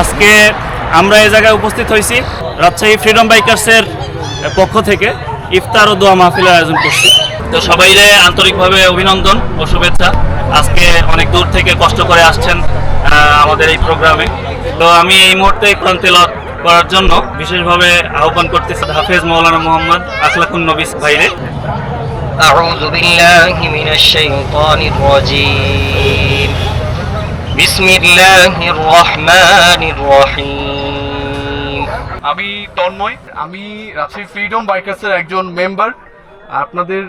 আজকে আমরা এই জায়গায় উপস্থিত হয়েছি রাজশাহী ফ্রিডম বাইকার্সের পক্ষ থেকে ইফতার ও দোয়া মাহফিলের আয়োজন করছি তো সবাইরে আন্তরিকভাবে অভিনন্দন ও শুভেচ্ছা আজকে অনেক দূর থেকে কষ্ট করে আসছেন আহ, আমাদের এই প্রোগ্রামে তো আমি এই মুহূর্তে কোরআন তেলাওয়াত করার জন্য বিশেষভাবে আহ্বান করতেছি হাফেজ মৌলানা মোহাম্মদ আখলাকুন নবিস ভাইরে أعوذ بالله من الشيطان الرجيم আমি তন্ময়, আমি রাজশাহী ফ্রিডম বাইকার্সের একজন মেম্বার আপনাদের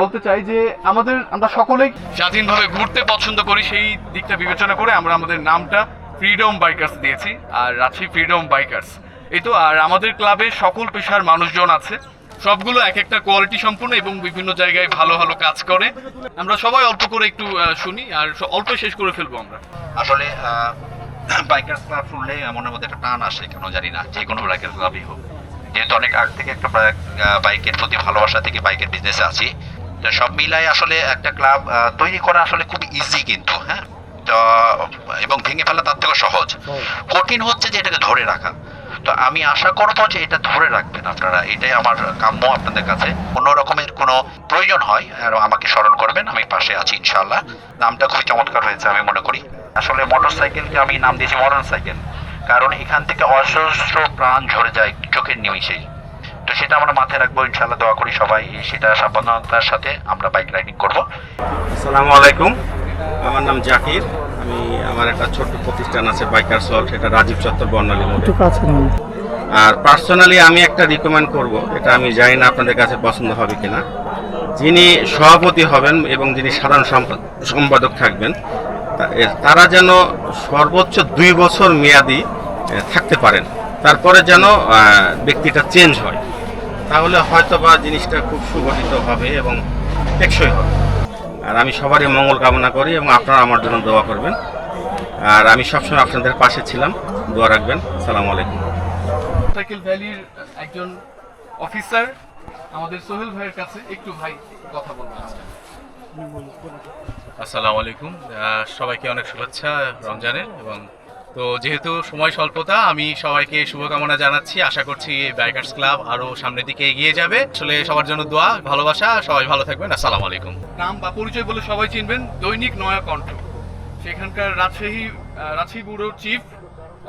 বলতে চাই যে আমাদের, আমরা সকলেই স্বাধীনভাবে ঘুরতে পছন্দ করি, সেই দিকটা বিবেচনা করে আমরা আমাদের নামটা ফ্রিডম বাইকার্স দিয়েছি, আর রাজশাহী ফ্রিডম বাইকার্স এই তো, আর আমাদের ক্লাবে সকল পেশার মানুষজন আছে। সবগুলো এক একটা কোয়ালিটি সম্পূর্ণ এবং বিভিন্ন জায়গায় ভালো ভালো কাজ করে। আমরা সবাই অল্প করে একটু শুনি আর অল্প শেষ করে ফেলব আমরা। আসলে বাইকার ক্লাব শুনলে মনের মধ্যে একটা টান আসে, কেন জানি না। যে কোনো বাইকের ক্লাবই হোক। যেহেতু অনেক আগ থেকে একটা বাইকের প্রতি ভালোবাসা থেকে বাইকের বিজনেসে আছি। তো সব মিলাই আসলে একটা ক্লাব তৈরি করা আসলে খুব ইজি কিন্তু হ্যাঁ? এবং ভেঙে ফেলা তার থেকে সহজ। কঠিন হচ্ছে যে এটাকে ধরে রাখা। তো আমি আশা করব যে এটা ধরে রাখবেন আপনারা। এটাই আমার কাম্য আপনাদের কাছে। কোনো রকমের কোনো প্রয়োজন হয়, আর আমাকে স্মরণ করবেন, আমি পাশে আছি ইনশাল্লাহ নামটা খুবই চমৎকার হয়েছে, আমি মনে করি। আসলে মোটর সাইকেলকে আমি নাম দিয়েছি মডার্ন সাইকেল কারণ এখান থেকে অসহস্র প্রাণ ঝরে যায় চোখের নিমিষেই। তো সেটা আমরা মাথায় রাখব ইনশাল্লাহ দোয়া করি সবাই, সেটা সাবধানতার সাথে আমরা বাইক রাইডিং করব। আসসালামু আলাইকুম, আমার নাম জাকির। আমি আমার একটা ছোট্ট প্রতিষ্ঠান আছে বাইকার সল্ট এটা রাজীব চত্বর বর্ণালী মোড়ে। আর পার্সোনালি আমি একটা রিকমেন্ড করব এটা আমি জানি না আপনাদের কাছে পছন্দ হবে কিনা। যিনি সভাপতি হবেন এবং যিনি সাধারণ সম্পাদক থাকবেন তারা যেন সর্বোচ্চ দুই বছর মেয়াদি থাকতে পারেন। তারপরে যেন ব্যক্তিটা চেঞ্জ হয়। তাহলে হয়তো বা জিনিসটা খুব সুগঠিত হবে এবং টেকসই হবে। আর আমি সবারই মঙ্গল কামনা করি এবং আপনারা আমার জন্য দোয়া করবেন। আর আমি সবসময় আপনাদের পাশে ছিলাম। দোয়া রাখবেন। সালাম আলাইকুম। সাইকেল ভ্যালির একজন অফিসার আমাদের সোহেল ভাইয়ের কাছে একটু ভাই কথা বলব। আসসালামু আলাইকুম। সবাইকে অনেক শুভেচ্ছা রমজানের এবং তো যেহেতু সময় স্বল্পতা আমি সবাইকে শুভকামনা জানাচ্ছি। আশা করছি বাইকার্স ক্লাব আরও সামনের দিকে এগিয়ে যাবে। আসলে সবার জন্য দোয়া ভালোবাসা সবাই ভালো থাকবেন। আসসালামু আলাইকুম। নাম বা পরিচয় বলে সবাই চিনবেন দৈনিক নয়া কণ্ঠ। সেখানকার রাজশাহী রাজশাহী ব্যুরোর চিফ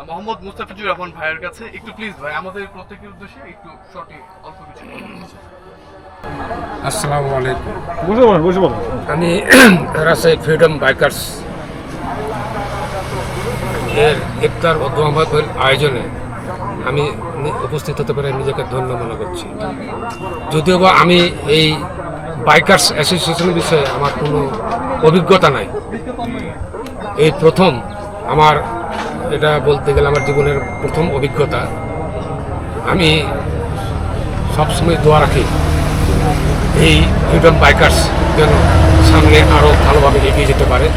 মোহাম্মদ মুস্তাফিজুর রহমান ভাইয়ের কাছে একটু প্লিজ ভাই আমাদের প্রত্যেকের উদ্দেশ্যে একটু শর্টে অল্প কিছু বলুন। আসসালামু আলাইকুম। আমি রাজশাহী ফ্রিডম বাইকার্স এর ইফতার ও আয়োজনে আমি উপস্থিত হতে পেরে নিজেকে ধন্য মনে করছি। যদিও বা আমি এই বাইকার্স অ্যাসোসিয়েশনের বিষয়ে আমার কোনো অভিজ্ঞতা নাই। এই প্রথম আমার, এটা বলতে গেলে আমার জীবনের প্রথম অভিজ্ঞতা। আমি সবসময় দোয়া রাখি এই ফ্রিডম বাইকার্স যেন সামনে আরও ভালোভাবে এগিয়ে যেতে পারে।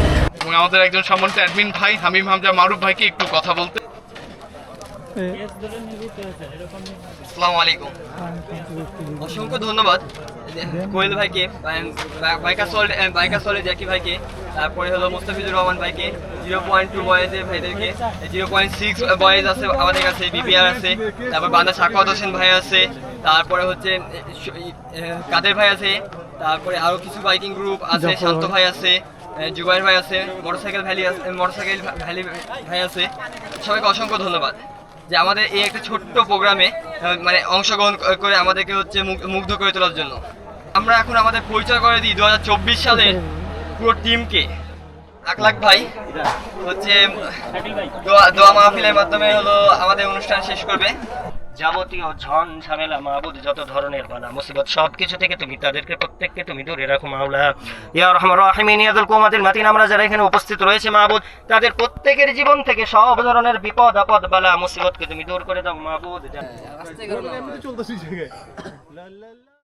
আমাদের একজন সম্মানিত অ্যাডমিন ভাই, হামিম হামজা মারুফ ভাইকে একটু কথা বলতে। অসংখ্য ধন্যবাদ। কোয়েল ভাইকে সল্টে জ্যাকি ভাইকে, তারপরে হলো মুস্তাফিজুর রহমান ভাইকে জিরো পয়েন্ট টু বয়েজের ভাইদেরকে জিরো পয়েন্ট সিক্স বয়েজ আছে আমাদের কাছে বিপিআর আছে, তারপর বান্দা সাকাওয়াত হোসেন ভাই আছে, তারপরে হচ্ছে কাদের ভাই আছে, তারপরে আরও কিছু বাইকিং গ্রুপ আছে, শান্ত ভাই আছে জুবাইর ভাই আছে, মোটরসাইকেল ভ্যালি আছে মোটরসাইকেল ভ্যালি ভাই আছে। সবাইকে অসংখ্য ধন্যবাদ যে আমাদের এই একটা ছোট্ট প্রোগ্রামে মানে অংশগ্রহণ করে আমাদেরকে হচ্ছে মুগ- মুগ্ধ করে তোলার জন্য। আমরা এখন আমাদের পরিচয় করে দিই দু হাজার চব্বিশ সালের পুরো টিমকে। লাখ ভাই, হচ্ছে দোয়া দোয়া মাহফিলের মাধ্যমে হলো আমাদের অনুষ্ঠান শেষ করবে। যাবতীয় ঝন ঝামেলা মাহবুদ যত ধরনের বানা মুসিবত সব কিছু থেকে তুমি তাদেরকে প্রত্যেককে তুমি দূরে রাখো মাওলা। ইয়া রহমান রাহিমিন ইয়াদুল কুমাতিল মাতিন আমরা যারা এখানে উপস্থিত রয়েছে মাহবুদ তাদের প্রত্যেকের জীবন থেকে সব ধরনের বিপদ আপদ বালা মুসিবতকে তুমি দূর করে দাও মাহবুদ